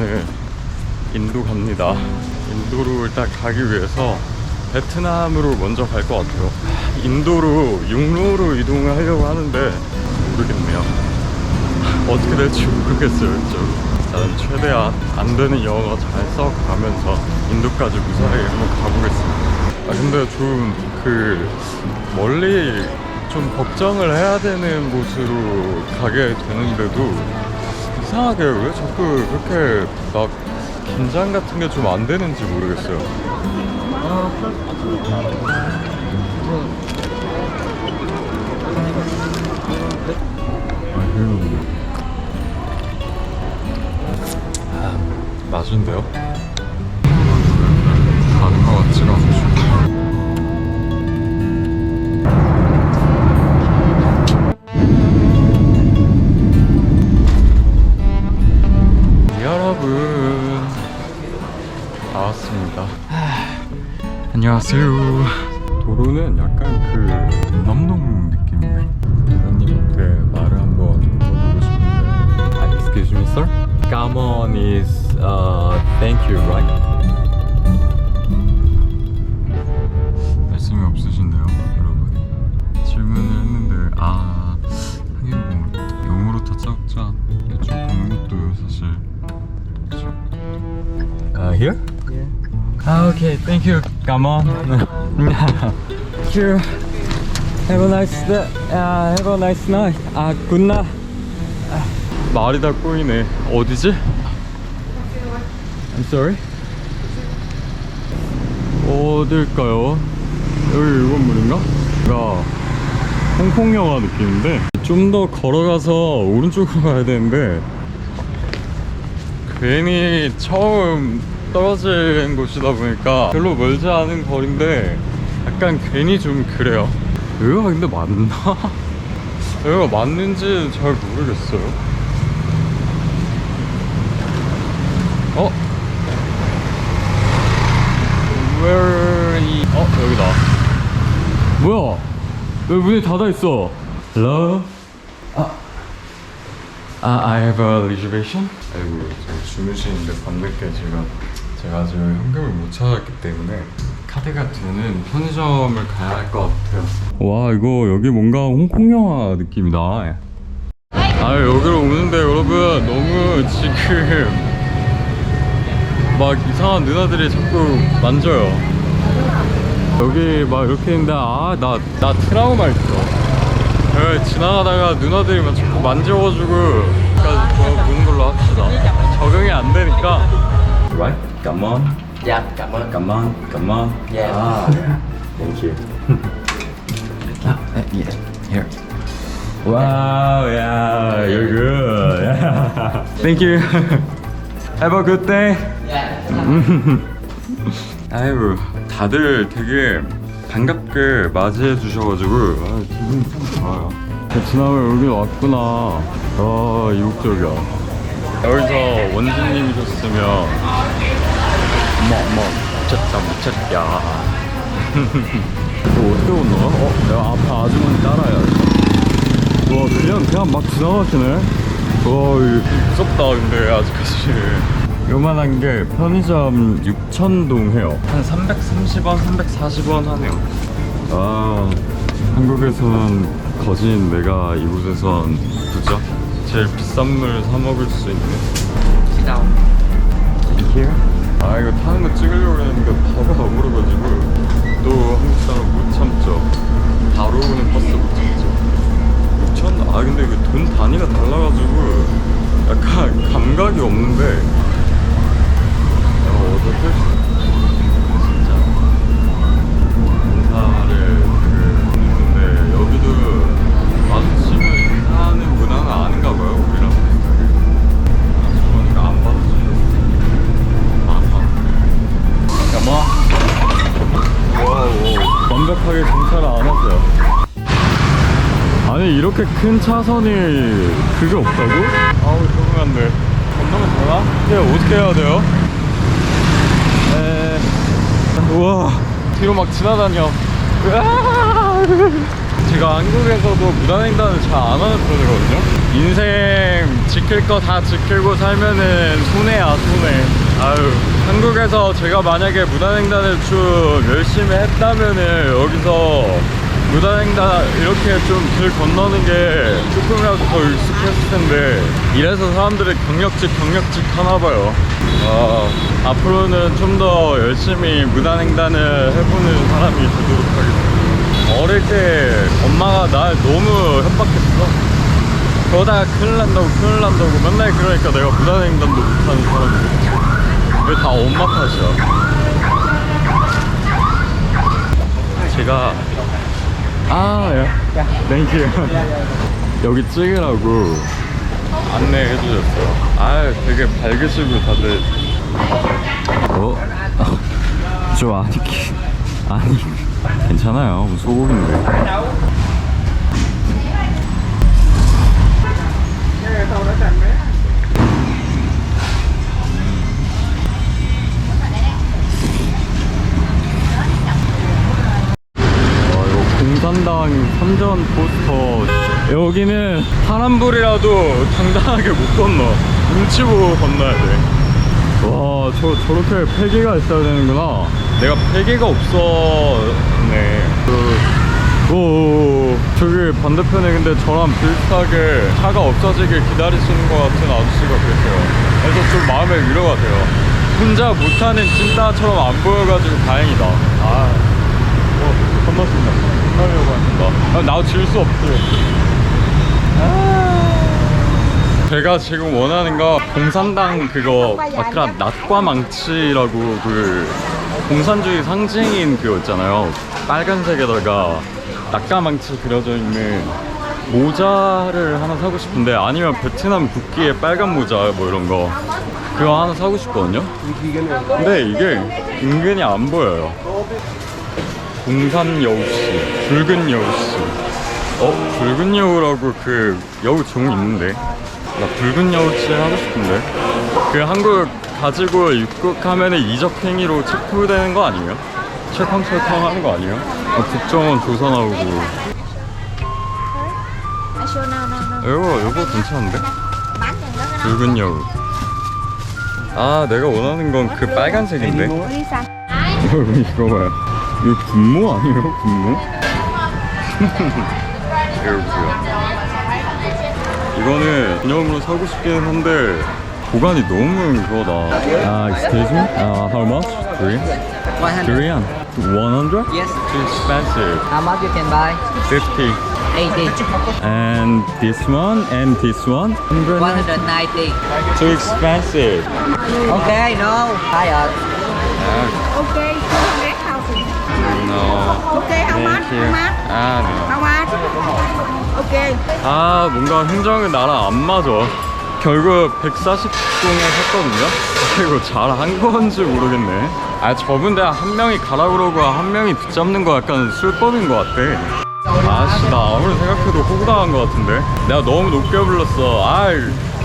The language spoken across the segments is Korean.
나는 인도 갑니다. 인도로 일단 가기 위해서 베트남으로 먼저 갈 것 같아요. 인도로 육로로 이동을 하려고 하는데 모르겠네요. 어떻게 될지 모르겠어요, 이쪽. 일단 최대한 안 되는 영어 잘 써가면서 인도까지 무사히 한번 가보겠습니다. 아 근데 좀 그 멀리 좀 걱정을 해야 되는 곳으로 가게 되는데도 이상하게 왜 자꾸 그렇게 막 긴장 같은 게 좀 안 되는지 모르겠어요. 아, 맛있는데요? 가는 것 같지가 않죠. 안녕하세요. 도로는 약간 그 남동 느낌이네. 대표님한테 말을 한번 물어보고 싶은데. 아, excuse me, sir. Come on is uh, thank you, right? 말씀이 없으신데요, 여러분. 질문을 했는데 아 하긴 뭐 영어로 다 짜자 이쪽 보는 것도 사실 그렇죠. Uh, here? Ah, okay, thank you. Come on. thank you. Have a nice day. Uh, have a nice night. 아, good night. 말이 다 꼬이네. 어디지? I'm sorry. 어딜까요? 여기 이 건물인가? 가 홍콩 영화 느낌인데 좀 더 걸어가서 오른쪽으로 가야 되는데 괜히 처음 떨어진 곳이다 보니까 별로 멀지 않은 거리인데 약간 괜히 좀 그래요. 여기가 근데 맞나? 여기가 맞는지 잘 모르겠어요. 어? Is... 어 여기다. 뭐야? 왜 문이 닫아 있어? Hello? 아, 아, I have a reservation? 아이고, 제가 주무시는데 밤늦게 제가 제가 지금 현금을 못 찾았기 때문에 카드가 되는 편의점을 가야 할 것 같아요. 와, 이거 여기 뭔가 홍콩 영화 느낌이다. 아, 여기로 오는데 여러분 너무 지금 막 이상한 누나들이 자꾸 만져요. 여기 막 이렇게 있는데 아나나 트라우마 있어. 예, 지나가다가 누나들이 막 자꾸 만져가지고 까지 보는 걸로 합시다. 적응이 안 되니까. Right, come on, Dạ, cảm ơn. come on, come on. Yeah. Ah, thank you. ah, yeah, here. Wow, yeah, you're good. Yeah. Thank you. Have a good day. 아이고 다들 되게 반갑게 맞이해 주셔가지고 아, 기분이 참 좋아요 베트남에 여기 왔구나 아 이국적이야 여기서 원진님이셨으면 어머 어머 미쳤다 미쳤다 이거 어떻게 건너가? 어? 내가 앞에 아주머니 따라야지 와 그냥 그냥 막 지나가시네 와 이거 무섭다 근데 아직까지 요만한 게 편의점 6천동 해요 한 330원, 340원 하네요 아 한국에선 거진 내가 이곳에선 부자? 제일 비싼 물 사 먹을 수 있는 đâu? Here? 아 이거 타는 거 찍으려고 했는데 바가 오르가지고 또 한국 사람 못 참죠 바로 오는 버스 못 참죠 6천? 아 근데 이거 돈 단위가 달라가지고 약간 감각이 없는데 아니 이렇게 큰 차선이 그게 없다고? 아우 적응한데 건너면 되나? 이게 어떻게 해야 돼요? 에... 우와 뒤로 막 지나다녀 으아! 제가 한국에서도 무단횡단을 잘 안 하는 편이거든요 인생 지킬 거 다 지키고 살면은 손해야 손해 아유 한국에서 제가 만약에 무단횡단을 좀 열심히 했다면은 여기서 무단횡단 이렇게 좀 길 건너는 게 조금이라도 더 익숙했을 텐데 이래서 사람들이 경력직 경력직 하나봐요. 아, 앞으로는 좀 더 열심히 무단횡단을 해보는 사람이 되도록 하겠습니다. 어릴 때 엄마가 날 너무 협박했어. 그러다가 큰일 난다고 큰일 난다고 맨날 그러니까 내가 무단횡단도 못하는 사람이 그게 다 엄마 탓이야. 제가 아, 예. 땡큐. 여기 찍으라고 안내해 주셨어요. 아, 되게 밝으시고 다들. 어? 저 아니, 아니, 괜찮아요. 소고기인데. 공산당 선전 포스터. 여기는 파란불이라도 당당하게 못 건너. 눈치 보고 건너야 돼 와 저, 저렇게 폐기가 있어야 되는구나. 내가 폐기가 없었네. 그, 오 저기 반대편에 근데 저랑 비슷하게 차가 없어지길 기다리시는 것 같은 아저씨가 계세요. 그래서 좀 마음에 위로가 돼요. 혼자 못하는 찐따처럼 안 보여가지고 다행이다. 아. 어, 건넜습니다. 건너려고 합니다. 아, 나도 질수 없지. 아. 제가 지금 원하는 거 공산당 그거 아까 낫과 망치라고 그 공산주의 상징인 그거 있잖아요. 빨간색에다가 낫과 망치 그려져 있는 모자를 하나 사고 싶은데 아니면 베트남 국기의 빨간 모자 뭐 이런 거 그거 하나 사고 싶거든요. 근데 이게 은근히 안 보여요. 공산 여우씨, 붉은 여우씨. 어, 붉은 여우라고 그 여우 종 있는데. 나 붉은 여우씨 하고 싶은데. 그 한국 가지고 입국하면은 이적행위로 체포되는 거 아니에요? 철컹철컹 하는 거 아니에요? 어, 국정원 조사 나오고. 이거, 이거 괜찮은데? 붉은 여우. 아, 내가 원하는 건 그 빨간색인데. 여러분 이거 봐요 이거 분모 아니에요 분모? 이거 보세요 이거는 기념으로 사고 싶긴 한데 보관이 너무 그거다 아 excuse me? Uh, how much? Three? 100. Korean? 100? Yes. Too expensive How much you can buy? 50 80. And this one and this one 100? 190. Too expensive Okay, no. Higher. Okay, 200,000. You. How much? 아, 네. Okay. 아 뭔가 흥정은 나랑 안 맞아 결국 140동에 샀거든요 그리고 잘한 건지 모르겠네 아 저분들 한 명이 가라 그러고 한 명이 붙잡는 거 약간 술법인 것 같아 아씨 나 아무리 생각해도 호구당한 것 같은데 내가 너무 높게 불렀어 아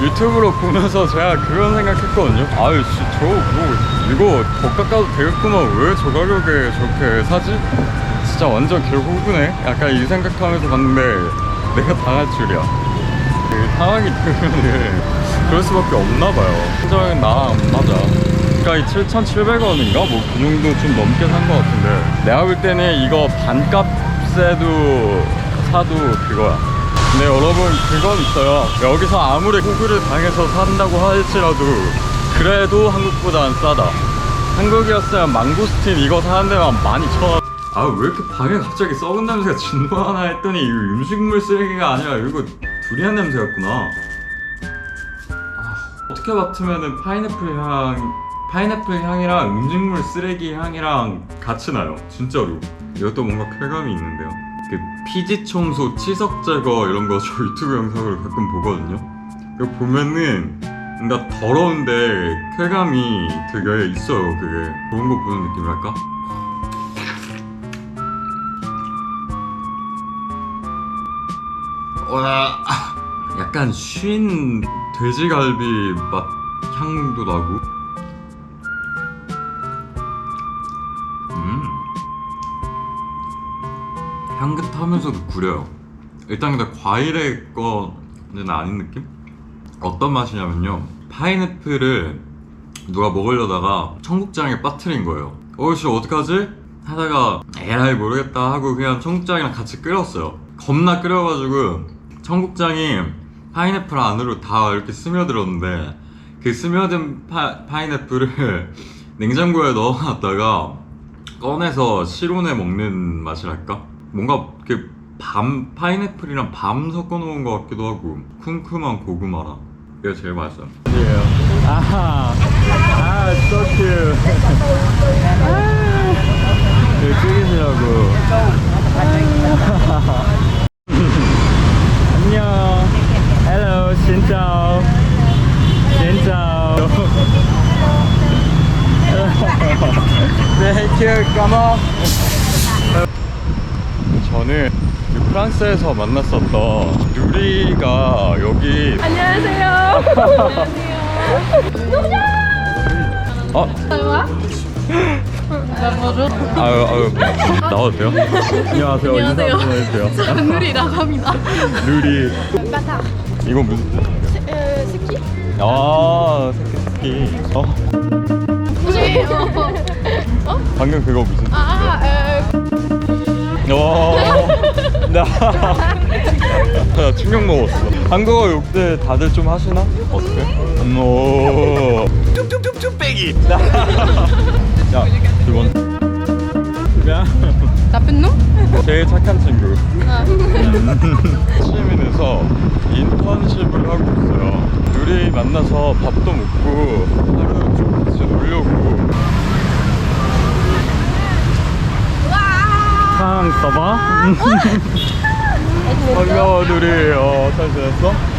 유튜브로 보면서 제가 그런 생각했거든요. 아유 씨 저거 뭐 이거 더 깎아도 되겠구만. 왜 저 가격에 저렇게 사지? 진짜 완전 개호구네. 약간 이 생각하면서 봤는데 내가 당할 줄이야. 그 상황이 되면은 그럴 수밖에 없나 봐요. 현장은 나랑 안 맞아. 그러니까 이 7,700원인가? 뭐 그 정도 좀 넘게 산 것 같은데. 내가 볼 때는 이거 반값에도 사도 그거야 근데 여러분 그건 있어요. 여기서 아무리 호구를 당해서 산다고 할지라도 그래도 한국보다 안 싸다. 한국이었으면 망고스틴 이거 사는 데만 12,000원 아 왜 이렇게 방에 갑자기 썩은 냄새가 진동하나 했더니 이거 음식물 쓰레기가 아니라 이거 두리안 냄새였구나. 아, 어떻게 맡으면은 파인애플 향 파인애플 향이랑 음식물 쓰레기 향이랑 같이 나요? 진짜로. 이것도 뭔가 쾌감이 있는데요. 그 피지 청소 치석 제거 이런 거 저 유튜브 영상으로 가끔 보거든요. 이거 보면은 뭔가 더러운데 쾌감이 되게 있어요 그게. 좋은 거 보는 느낌이랄까? 와 약간 쉰 돼지갈비 맛 향도 나고 향긋하면서도 구려요 일단 근데 과일의 거는 아닌 느낌? 어떤 맛이냐면요 파인애플을 누가 먹으려다가 청국장에 빠뜨린 거예요 어이씨 어떡하지? 하다가 에라이 모르겠다 하고 그냥 청국장이랑 같이 끓였어요 겁나 끓여가지고 청국장이 파인애플 안으로 다 이렇게 스며들었는데 그 스며든 파, 파인애플을 냉장고에 넣어놨다가 꺼내서 실온에 먹는 맛이랄까? 뭔가 이렇게 밤 파인애플이랑 밤 섞어 놓은 것 같기도 하고 쿰쿰한 고구마랑 이게 제일 맛있어요. 아하, 아, so cute. 그 튀김이라고. 안녕. Hello, 신짜오. 신짜오. You, come on. 저는 그 프랑스에서 만났었던 누리가 여기 안녕하세요. 어? 아유 아유 나와도 돼요? 안녕하세요 인사 안녕하세요. 한번 해주세요 누리라고 합니다. 누리 바다. 이거 무슨 뜻이에요? 에, 스키? 아 새끼 새끼 어 혹시 어? 방금 그거 무슨 뜻이에요? 아, 에, 어. 나, 나 충격 먹었어. 한국어 욕들 다들 좀 하시나? 어떻게? 오. 뚝뚝뚝뚝 빼기. 야, 두 번. 야, 나쁜 놈? 제일 착한 친구. 아. 시민에서 인턴십을 하고 있어요. 둘이 만나서 밥도 먹고 하루 좀 같이 놀려고. 상 써봐. 반가워 둘이. 어, 잘 지냈어?